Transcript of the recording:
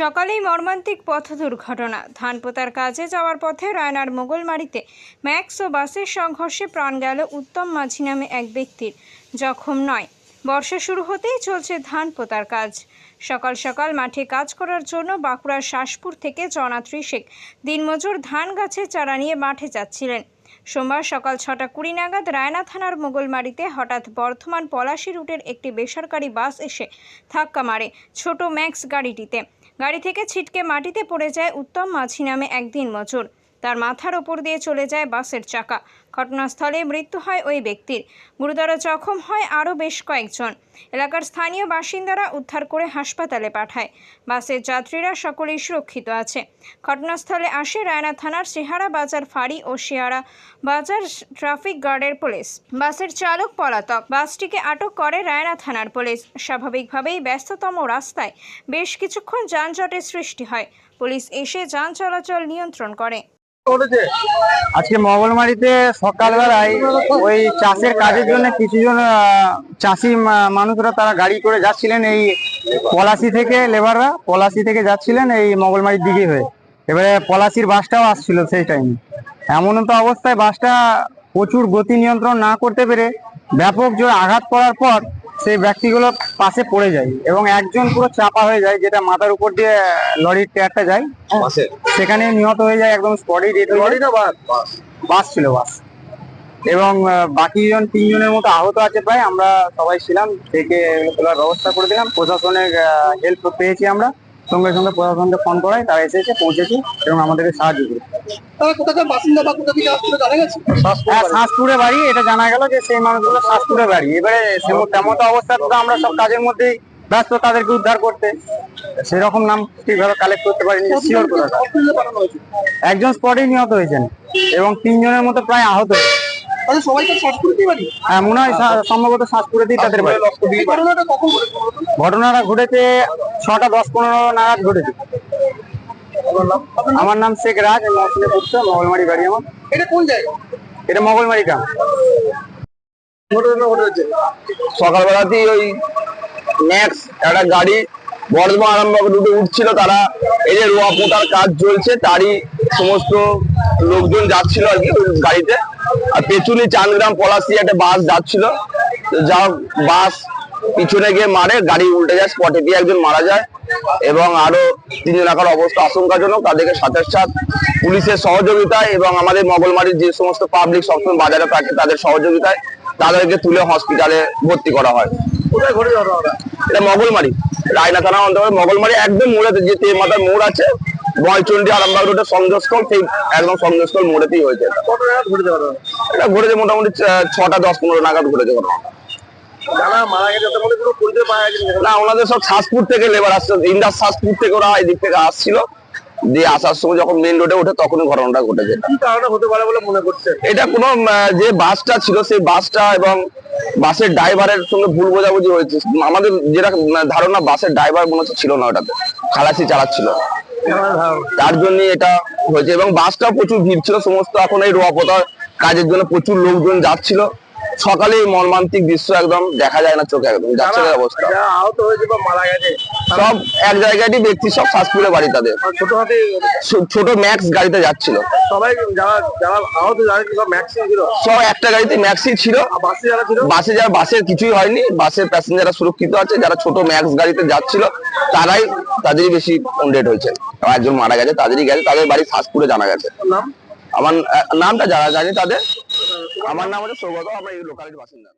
সকালেই মর্মান্তিক পথ দুর্ঘটনা। ধান পোতার কাজে যাওয়ার পথে রায়নার মোগলমারিতে ম্যাক্স ও বাসের সংঘর্ষে প্রাণ গেল উত্তম মাঝি নামে এক ব্যক্তির। জখম নয়। বর্ষা শুরু হতেই চলছে ধান পোতার কাজ। সকাল সকাল মাঠে কাজ করার জন্য বাঁকুড়ার শাসপুর থেকে জনা ত্রিশেক দিনমজুর ধান গাছের চারা নিয়ে মাঠে যাচ্ছিলেন। সোমবার সকাল ছটা কুড়ি নাগাদ রায়না থানার মোগলমারিতে হঠাৎ বর্ধমান পলাশি রুটের একটি বেসরকারি বাস এসে ধাক্কা মারে ছোট ম্যাক্স গাড়িটিতে। গাড়ি থেকে ছিটকে মাটিতে পড়ে যায় উত্তম মাছি নামে একদিন মজুর তার মাথার ওপর দিয়ে চলে যায় বাসের চাকা। ঘটনাস্থলে মৃত্যু হয় ওই ব্যক্তির। গুরুতর জখম হয় আরও বেশ কয়েকজন। এলাকার স্থানীয় বাসিন্দারা উদ্ধার করে হাসপাতালে পাঠায়। বাসের যাত্রীরা সকলেই সুরক্ষিত আছে। ঘটনাস্থলে আসে রায়না থানার সিহারা বাজার ফাঁড়ি ও শিয়ারা বাজার ট্রাফিক গার্ডের পুলিশ। বাসের চালক পলাতক। বাসটিকে আটক করে রায়না থানার পুলিশ। স্বাভাবিকভাবেই ব্যস্ততম রাস্তায় বেশ কিছুক্ষণ যানজটের সৃষ্টি হয়। পুলিশ এসে যান চলাচল নিয়ন্ত্রণ করে। আজকে মঙ্গলমারিতে সকালবেলায় ওই চাষের কাজের জন্য কিছুজন চাষি মানুষরা তারা গাড়ি করে যাচ্ছিলেন এই পলাশি থেকে লেবাররা, পলাশি থেকে যাচ্ছিলেন এই মঙ্গলমারির দিকে হয়ে। এবারে পলাশির বাসটাও আসছিল সেই টাইমে এমন তো অবস্থায় বাসটা প্রচুর গতি নিয়ন্ত্রণ না করতে পেরে ব্যাপক জোর আঘাত করার পর সেই ব্যক্তিগুলো পাশে পড়ে যায় এবং একজন পুরো চাপা হয়ে যায় যেটা মাথার উপর দিয়ে লরির টায়ারটা যায়। সেখানে নিহত হয়ে যায় একদম স্পটেই ডেট লরি না বাস ছিল বাস। এবং বাকি জন তিনজনের মতো আহত আছে প্রায় আমরা সবাই ছিলাম থেকে তোলার ব্যবস্থা করে দিলাম। প্রশাসনের হেল্প পেয়েছি আমরা। সঙ্গে সঙ্গে প্রশাসনকে ফোন করাই তারা এসেছে পৌঁছেছে এবং আমাদেরকে সাহায্য করে। তারা কোথাকার বাসিন্দা বা কোথা থেকে আসছিল জানা গেছে? হ্যাঁ শ্বাসপুরে বাড়ি এটা জানা গেল যে সেই মানুষগুলো শ্বাসপুরে বাড়ি। এবারে তেমন তো অবস্থা তো আমরা সব কাজের মধ্যেই ব্যস্ত তাদেরকে উদ্ধার করতে। সেরকম নাম ঠিকভাবে কালেক্ট করতে পারিনি শিওর করে একজন স্পটেই নিহত হয়েছেন এবং তিনজনের মতো প্রায় আহত। তাহলে সবাই তো বাড়ি? হ্যাঁ, মনে হয় সম্ভবত শ্বাসপুরেতেই তাদের বাড়ি? ঘটনাটা ঘটেছে ছটা দশ পনেরো নাগাদ ঘটেছে? আমার নাম শেখ রাজ মহসিনে পুত্র মঙ্গলমারি বাড়ি আমার। এটা কোন জায়গা? এটা মঙ্গলমারি গ্রাম। সকালবেলাতেই ওই ম্যাক্স একটা গাড়ি বর্ধমান আরামবাগ রুটে উঠছিল তারা। এই যে রোয়া পোতার কাজ চলছে তারই সমস্ত লোকজন যাচ্ছিল আর কি গাড়িতে। আর পেছনে চাঁদগ্রাম পলাশি একটা বাস যাচ্ছিল। যা বাস পিছনে গিয়ে মারে গাড়ি উল্টে যায় স্পটে দিয়ে একজন মারা যায় এবং আরও তিনজন একার অবস্থা আশঙ্কাজনক তাদেরকে সাথে সাথ পুলিশের সহযোগিতায় এবং আমাদের মগলমারির যে সমস্ত পাবলিক সবসময় বাজারে থাকে তাদের সহযোগিতায় তাদেরকে তুলে হসপিটালে ভর্তি করা হয়। এটা মগলমারি রায়না থানা অন্তর্গত। মগলমারি একদম মোড়েতে যে তে মাথার মোড় আছে বয়চন্ডী আরামবাগ রোডের সংযোগস্থল সেই একদম সংযোগস্থল মোড়েতেই হয়েছে এটা। ঘটেছে মোটামুটি ছটা দশ পনেরো নাগাদ ঘটেছে ঘটনা যারা মারা গেছে তাদের মধ্যে কোনো পরিচয় পাওয়া গেছে না। ওনাদের সব শ্বাসপুর থেকে লেবার আসছে ইন্দাস শ্বাসপুর থেকে ওরা এদিক থেকে আসছিল। দিয়ে আসার সময় যখন মেন রোডে ওঠে ঘটনাটা ঘটেছে। কি কারণে হতে পারে বলে মনে করছে এটা কোনো যে বাসটা ছিল সেই বাসটা এবং বাসের ড্রাইভারের সঙ্গে ভুল বোঝাবুঝি হয়েছে। আমাদের যেটা ধারণা বাসের ড্রাইভার মনে হচ্ছে ছিল না ওটাতে। খালাসি চালাচ্ছিল। তার জন্য এটা হয়েছে। এবং বাসটাও প্রচুর ভিড় ছিল। সমস্ত এখন এই রোয়াপোতার কাজের জন্য প্রচুর লোকজন যাচ্ছিল। সকালে মর্মান্তিক দৃশ্য একদম দেখা যায় না চোখে একদম যাচ্ছে অবস্থা। আহত হয়েছে বা মারা গেছে সব এক জায়গায় ব্যক্তি সব শ্বাসপুরে বাড়ি তাদের। ছোট হাতে ছোট ম্যাক্স গাড়িতে যাচ্ছিল। সবাই যারা যারা আহত যারা সব ম্যাক্সিমাম ছিল? সব একটা গাড়িতে ম্যাক্সি ছিল। বাসে যারা ছিল? বাসে যারা বাসের কিছুই হয়নি বাসের প্যাসেঞ্জাররা সুরক্ষিত আছে যারা ছোট ম্যাক্স গাড়িতে যাচ্ছিল তারাই তাদেরই বেশি ডেট হয়েছে। একজন মারা গেছে তাদেরই গেছে তাদের বাড়ি শ্বাসপুরে জানা গেছে। নাম? আমার নামটা যারা জানি তাদের। আমার নাম হচ্ছে সৌগত আমরা এই লোকালিটির বাসিন্দা।